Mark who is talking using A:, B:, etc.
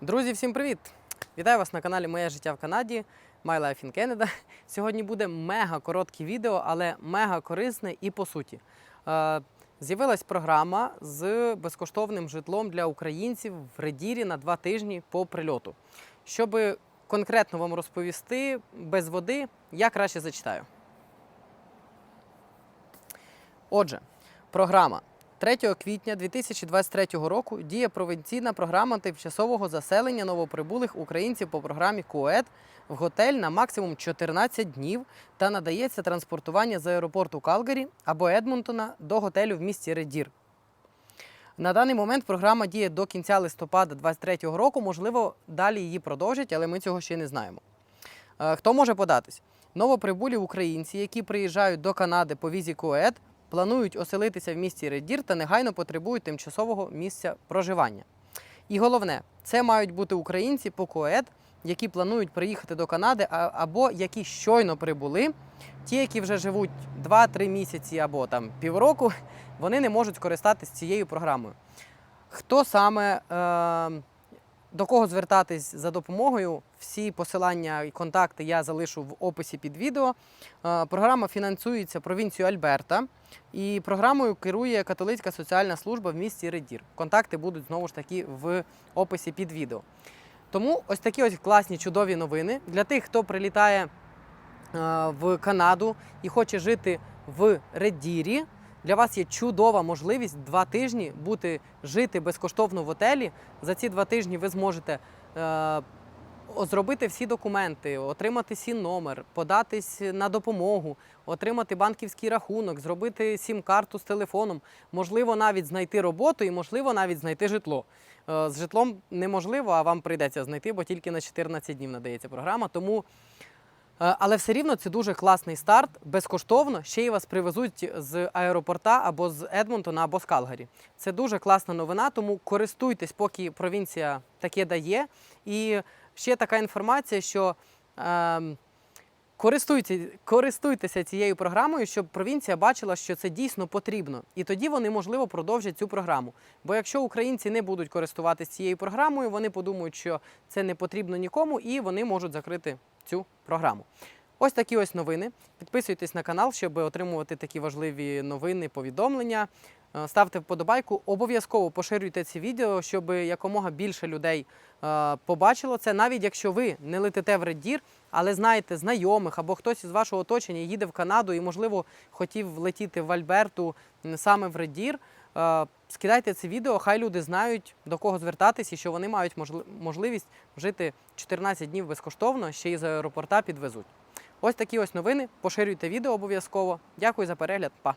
A: Друзі, всім привіт! Вітаю вас на каналі Моє життя в Канаді. My Life in Canada. Сьогодні буде мега коротке відео, але мега корисне і по суті. Е, З'явилась програма з безкоштовним житлом для українців в Редірі на два тижні по прильоту. Щоб конкретно вам розповісти без води, я краще зачитаю. Отже, програма 3 квітня 2023 року діє провінційна програма тимчасового заселення новоприбулих українців по програмі КОЕД в готель на максимум 14 днів та надається транспортування з аеропорту Калгарі або Едмонтона до готелю в місті Редір. На даний момент програма діє до кінця листопада 2023 року. Можливо, далі її продовжать, але ми цього ще не знаємо. Е, Хто може податись? Новоприбулі українці, які приїжджають до Канади по візі КОЕД, планують оселитися в місті Редір та негайно потребують тимчасового місця проживання. І головне, це мають бути українці по КОЕД, які планують приїхати до Канади, або які щойно прибули. Ті, які вже живуть 2-3 місяці або там півроку, вони не можуть скористатися цією програмою. Хто саме е, до кого звертатись за допомогою? Всі посилання і контакти я залишу в описі під відео. Е, Програма фінансується провінцією Альберта, і програмою керує католицька соціальна служба в місті Редір. Контакти будуть знову ж таки в описі під відео. Тому ось такі ось класні чудові новини для тих, хто прилітає е, в Канаду і хоче жити в Редірі. Для вас є чудова можливість два тижні бути жити безкоштовно в готелі. За ці два тижні ви зможете е, зробити всі документи, отримати сін номер, податись на допомогу, отримати банківський рахунок, зробити сім-карту з телефоном, можливо, навіть знайти роботу і можливо навіть знайти житло. Е, З житлом неможливо, а вам прийдеться знайти, бо тільки на 14 днів надається програма. Тому Але все рівно це дуже класний старт, безкоштовно. Ще й вас привезуть з аеропорта або з Едмонтона, або з Калгарі. Це дуже класна новина, тому користуйтесь, поки провінція таке дає. І ще така інформація, що ем, користуйте, користуйтеся цією програмою, щоб провінція бачила, що це дійсно потрібно. І тоді вони, можливо, продовжать цю програму. Бо якщо українці не будуть користуватися цією програмою, вони подумають, що це не потрібно нікому, і вони можуть закрити цю програму. Ось такі ось новини. Підписуйтесь на канал, щоб отримувати такі важливі новини, повідомлення. Е, Ставте вподобайку, обов'язково поширюйте ці відео, щоб якомога більше людей е, побачило це. Навіть якщо ви не летите в Реддір, але знаєте знайомих або хтось із вашого оточення їде в Канаду і, можливо, хотів летіти в Альберту саме в Реддір. Скидайте це відео, хай люди знають до кого звертатись і що вони мають можливість жити 14 днів безкоштовно, ще й з аеропорта підвезуть. Ось такі ось новини. Поширюйте відео обов'язково. Дякую за перегляд. Па!